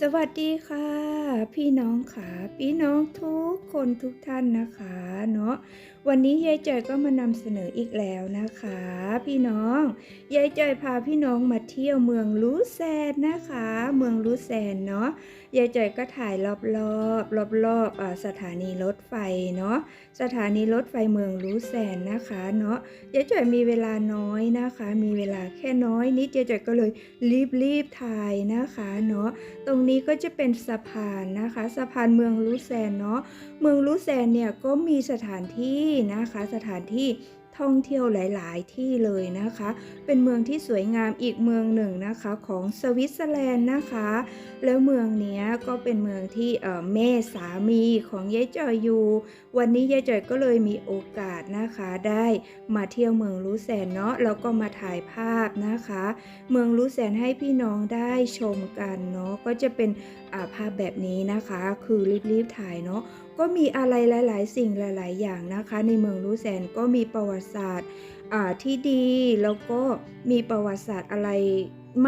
สวัสดีค่ะ พี่น้องค่ะ พี่น้องทุกคนทุกท่านนะคะเนาะวันนี้ยายจอยก็มานำเสนออีกแล้วนะคะ พี่น้องยายจอยพาพี่น้องมาเที่ยวเมืองลูแซนนะคะ เมืองลูแซนเนาะยายจอยก็ถ่ายรอบๆรอบๆอ่าสถานีรถไฟเนาะสถานีรถไฟเมืองลูแซนนะคะเนาะยายจอยมีเวลาน้อยนะคะ มีเวลาแค่น้อยนิดยายจอยก็เลยรีบๆถ่ายนะคะเนาะตรงนี้ก็จะเป็นสะพานนะคะ สะพานเมืองลูแซนเนาะเมืองลูแซนเนี่ยก็มีสถานที่นะคะ สถานที่ ท่องเที่ยวหลาย ๆ ที่เลยนะคะ เป็นเมืองที่สวยงามอีกเมืองหนึ่งนะคะของสวิตเซอร์แลนด์นะคะ แล้วเมืองนี้ก็เป็นเมืองที่เอ่อแม่สามีของยายจอยอยู่ วันนี้ยายจอยก็เลยมีโอกาสนะคะได้มาเที่ยวเมืองลูแซนเนาะแล้วก็มาถ่ายภาพนะคะ เมืองลูแซนให้พี่น้องได้ชมกันเนาะก็จะเป็นภาพแบบนี้นะคะ คือรีบๆถ่ายเนาะก็มีอะไรหลาย ๆ สิ่งหลาย ๆ อย่างนะคะ ในเมืองรูแซนก็มีประวัติศาสตร์ ที่ดีแล้วก็มีประวัติศาสตร์อะไร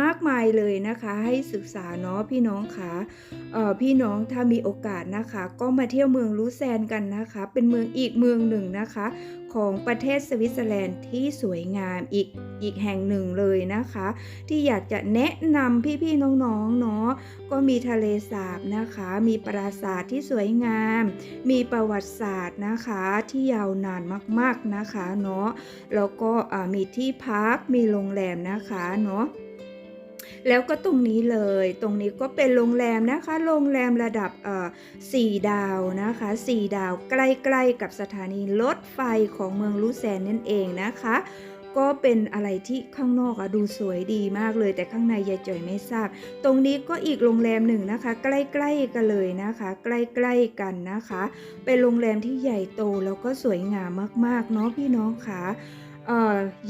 มากมายเลยนะคะ ให้ศึกษาเนาะพี่น้องคะเอ่อพี่น้องถ้ามีโอกาสนะคะ ก็มาเที่ยวเมืองลูแซนกันนะคะ เป็นเมืองอีกเมืองหนึ่งนะคะ ของประเทศสวิตเซอร์แลนด์ที่สวยงามอีกอีกแห่งหนึ่งเลยนะคะ ที่อยากจะแนะนำพี่ๆน้องๆเนาะก็มีทะเลสาบนะคะ มีปราสาทที่สวยงาม มีประวัติศาสตร์นะคะที่ยาวนานมากๆนะคะเนาะแล้วก็มีที่พักมีโรงแรมนะคะเนาะแล้วก็ตรงนี้เลยตรงนี้ก็เป็นโรงแรมนะคะ โรงแรมระดับสี่ดาวนะคะสี่ดาวใกล้ๆกับสถานีรถไฟของเมืองลูแซนนั่นเองนะคะก็เป็นอะไรที่ข้างนอกอะดูสวยดีมากเลยแต่ข้างในยายจ่อยไม่ทราบ ตรงนี้ก็อีกโรงแรมหนึ่งนะคะ ใกล้ๆกันเลยนะคะ ใกล้ๆกันนะคะ เป็นโรงแรมที่ใหญ่โตแล้วก็สวยงามมากๆเนาะพี่น้องคะ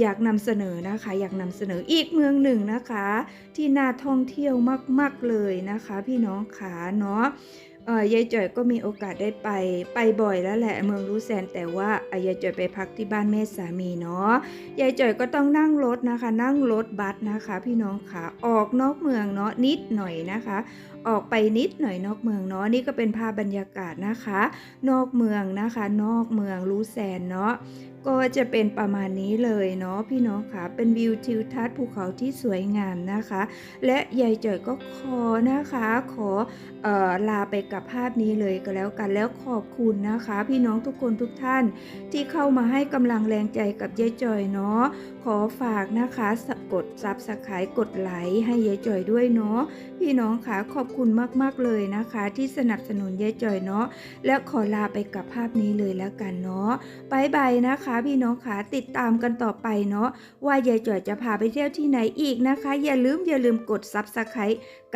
อยากนำเสนอนะคะ อยากนำเสนออีกเมืองหนึ่งนะคะ ที่น่าท่องเที่ยวมากๆเลยนะคะ พี่น้องขาเนาะยายจ่อยก็มีโอกาสได้ไปไปบ่อยแล้วแหละเมืองลูแซนแต่ว่ายายจ่อยไปพักที่บ้านแม่สามีเนาะยายจ่อยก็ต้องนั่งรถนะคะ นั่งรถบัสนะคะ พี่น้องค่ะออกนอกเมืองเนาะนิดหน่อยนะคะ ออกไปนิดหน่อยนอกเมืองเนาะนี่ก็เป็นภาพบรรยากาศนะคะ นอกเมืองนะคะ นอกเมืองลูแซนเนาะ ก็จะเป็นประมาณนี้เลยเนาะพี่น้องค่ะเป็นวิวทิวทัศน์ภูเขาที่สวยงามนะคะ และยายจ่อยก็ขอนะคะ ขอออลาไปกับภาพนี้เลยก็แล้วกันแล้วขอบคุณนะคะ พี่น้องทุกคนทุกท่าน ที่เข้ามาให้กำลังแรงใจกับยายจอยเนาะขอฝากนะคะสกดซับสไครต์กดไลค์ให้ยายจอยด้วยเนาะพี่น้องค่ะขอบคุณมากๆเลยนะคะ ที่สนับสนุนยายจอยเนาะและขอลาไปกับภาพนี้เลยแล้วกันเนาะบายบายนะคะพี่น้องคะติดตามกันต่อไปเนาะว่ายายจอยจะพาไปเที่ยวที่ไหนอีกนะคะ อย่าลืมอย่าลืมกดซับสไครต์